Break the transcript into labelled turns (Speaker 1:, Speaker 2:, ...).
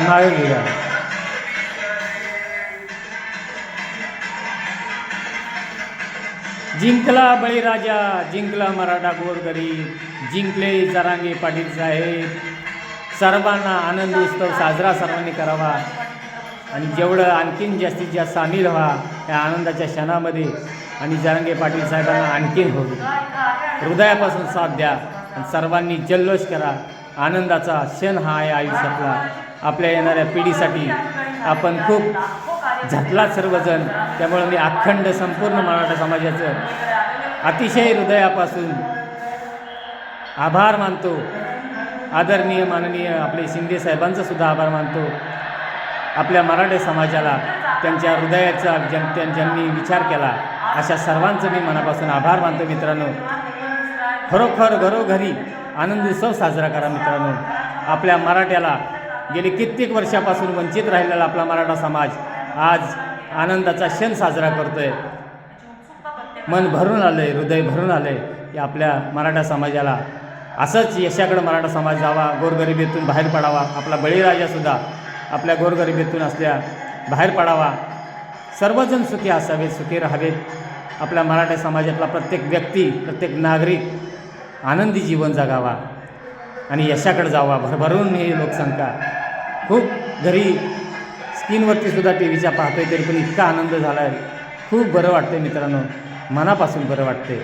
Speaker 1: नावे घेऊया जिंकला बळीराजा जिंकला मराठा गोरगरी जिंकले जरांगे पाटील साहेब. सर्वांना आनंद उत्सव साजरा सर्वांनी करावा. आणि जेवढं आणखीन जास्तीत जास्त सामील व्हा त्या आनंदाच्या क्षणामध्ये आणि जरांगे पाटील साहेबांना आणखीन होऊ हृदयापासून साथ द्या आणि सर्वांनी जल्लोष करा. आनंदाचा क्षण हा आहे आयुष्यातला. आपल्या येणाऱ्या पिढीसाठी आपण खूप झटला सर्वजण. त्यामुळे मी अखंड संपूर्ण मराठा समाजाचं अतिशय हृदयापासून आभार मानतो. आदरणीय माननीय आपले शिंदे साहेबांचा सुद्धा आभार मानतो. आपल्या मराठा समाजाला त्यांच्या हृदयाचा जन त्यां- ज्यांनी विचार केला अशा सर्वांचं मी मनापासून आभार मानतो मित्रांनो. खरोखर घरोघरी आनंद उत्सव साजरा करा मित्रांनो. आपल्या मराठ्याला गेली कित्येक वर्षापासून वंचित राहिलेला आपला मराठा समाज आज आनंदाचा क्षण साजरा करतोय. मन भरून आलं आहे हृदय भरून आलं आहे की आपल्या मराठा समाजाला असंच यशाकडं मराठा समाज जावा गोरगरिबीतून बाहेर पडावा. आपला बळीराजासुद्धा आपल्या गोरगरिबीतून असल्या बाहेर पडावा. सर्वजण सुखी असावेत सुखी राहावेत. आपल्या मराठा समाजातला प्रत्येक व्यक्ती प्रत्येक नागरिक आनंदी जीवन जगावा आणि यशाकडे जावा. भरभरून ही लोकसंख्या खूप घरी स्क्रीनवरती सुद्धा टी व्हीच्या पाहतोय तरी पण इतका आनंद झाला आहे खूप बरं वाटतं मित्रांनो. मनापासून बरं वाटते